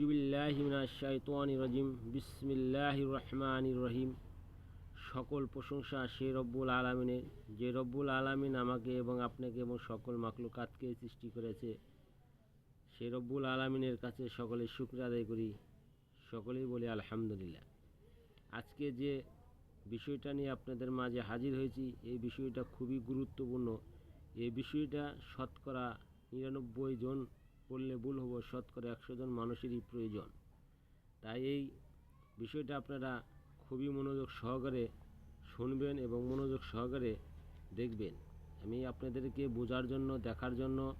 আউজুবিল্লাহিমিনাশাইতানি রাজিম। বিসমিল্লাহির রহমানির রহিম। সকল প্রশংসা সে রব্বুল আলমিনের। যে রব্বুল আলমিন আমাকে এবং আপনাকে এবং সকল মাকলুকাতকে সৃষ্টি করেছে, সে রব্বুল আলমিনের কাছে সকলে শুক্র আদায় করি। সকলেই বলি আলহামদুলিল্লাহ। আজকে যে বিষয়টা নিয়ে আপনাদের মাঝে হাজির হয়েছি, এই বিষয়টা খুবই গুরুত্বপূর্ণ। এই বিষয়টা শতকরা নিরানব্বই জন বললে ভুল হব, শতকরা একশো জন মানুষেরই প্রয়োজন। তাই এই বিষয়টা আপনারা খুবই মনোযোগ সহকারে শুনবেন এবং মনোযোগ সহকারে দেখবেন। আমি আপনাদেরকে বোঝার জন্য, দেখার জন্য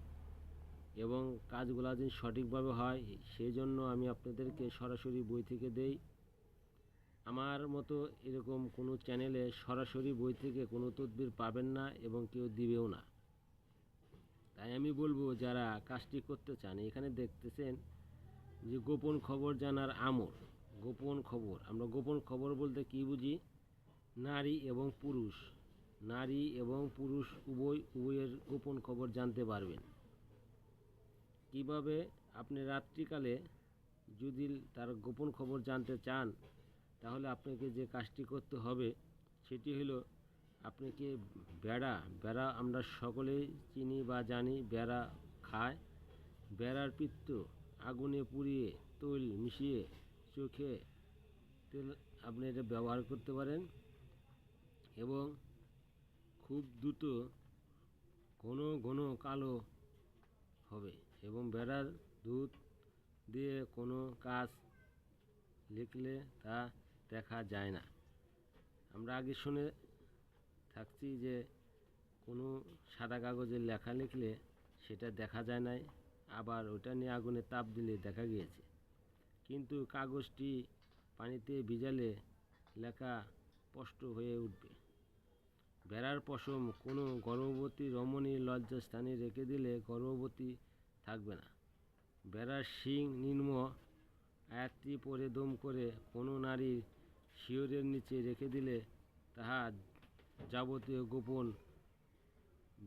এবং কাজগুলো যেন সঠিকভাবে হয় সেই জন্য আমি আপনাদেরকে সরাসরি বই থেকে দেই। আমার মতো এরকম কোনো চ্যানেলে সরাসরি বই থেকে কোনো তদবির পাবেন না এবং কেউ দিবেও না। তাই আমি বলব যারা কাজটি করতে চান, এখানে দেখতেছেন যে গোপন খবর জানার আমর গোপন খবর। আমরা গোপন খবর বলতে কি বুঝি? নারী এবং পুরুষ। নারী এবং পুরুষ উভয়, উভয়ের গোপন খবর জানতে পারবেন। কীভাবে? আপনি রাত্রিকালে যদি তার গোপন খবর জানতে চান, তাহলে আপনাকে যে কাজটি করতে হবে, সেটি হলো আপনাকে বেড়া বেড়া আমরা সকলেই চিনি বা জানি, বেড়া খায়। বেড়ার পিত্ত আগুনে পুড়িয়ে, তৈল মিশিয়ে চোখে তেল আপনি এটা ব্যবহার করতে পারেন এবং খুব দ্রুত ঘন ঘন কালো হবে এবং বেড়ার দুধ দিয়ে কোনো কাজ লিখলে তা দেখা যায় না। আমরা আগে শুনে থাকছি যে কোনো সাদা কাগজে লেখা লিখলে সেটা দেখা যায় নাই, আবার ওটা নিয়ে আগুনে তাপ দিলে দেখা গিয়েছে। কিন্তু কাগজটি পানিতে ভিজালে লেখা স্পষ্ট হয়ে উঠবে। বেড়ার পশম কোনো গর্ভবতী রমণী লজ্জাস্থানে রেখে দিলে গর্ভবতী থাকবে না। বেড়ার শিং নিম্ন আয়াতটি পরে দম করে কোনো নারীর শিওরের নিচে রেখে দিলে তাহা যাবতীয় গোপন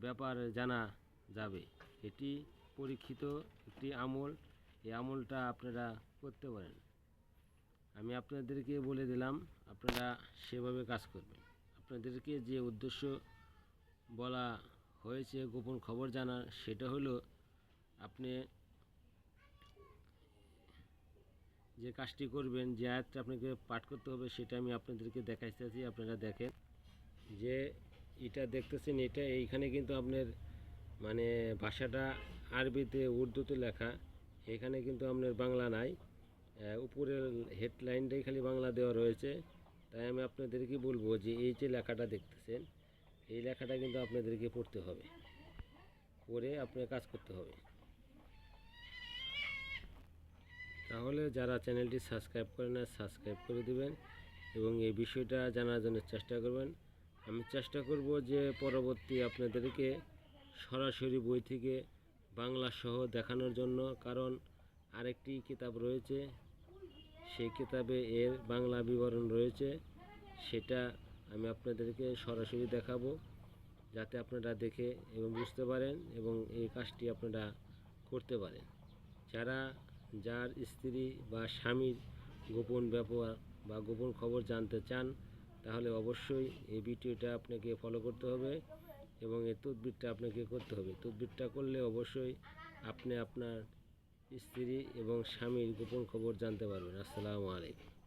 ব্যাপার জানা যাবে। এটি পরীক্ষিত একটি আমল। এই আমলটা আপনারা করতে পারেন। আমি আপনাদেরকে বলে দিলাম, আপনারা সেভাবে কাজ করবেন। আপনাদেরকে যে উদ্দেশ্য বলা হয়েছে, গোপন খবর জানার, সেটা হলো আপনি যে কাজটি করবেন, যে আয়াতটা আপনাকে পাঠ করতে হবে, সেটা আমি আপনাদেরকে দেখাইতেছি, আপনারা দেখেন। যে এটা দেখতেছেন, এটা এইখানে কিন্তু আপনার মানে ভাষাটা আরবিতে উর্দুতে লেখা, এখানে কিন্তু আপনার বাংলা নাই। উপরের হেডলাইনটাই খালি বাংলা দেওয়া রয়েছে। তাই আমি আপনাদেরকে বলব যে এই যে লেখাটা দেখতেছেন, এই লেখাটা কিন্তু আপনাদেরকে পড়তে হবে। পড়ে আপনার কাজ করতে হবে। তাহলে যারা চ্যানেলটি সাবস্ক্রাইব করে না, সাবস্ক্রাইব করে দেবেন এবং এই বিষয়টা জানার জন্য চেষ্টা করবেন। আমি চেষ্টা করব যে পরবর্তী আপনাদেরকে সরাসরি বই থেকে বাংলা সহ দেখানোর জন্য, কারণ আরেকটি কিতাব রয়েছে। সেই কিতাবে এর বাংলা বিবরণ রয়েছে। সেটা আমি আপনাদেরকে সরাসরি দেখাবো, যাতে আপনারা দেখে এবং বুঝতে পারেন এবং এই কাজটি আপনারা করতে পারেন। যারা, যার স্ত্রী বা স্বামীর গোপন ব্যাপার বা গোপন খবর জানতে চান তাহলে অবশ্যই এই ভিডিওটা আপনাকে ফলো করতে হবে এবং এই তদবিরটা আপনাকে করতে হবে। তদবিরটা করলে অবশ্যই আপনি আপনার স্ত্রী এবং স্বামীর গোপন খবর জানতে পারবেন। আসসালামু আলাইকুম।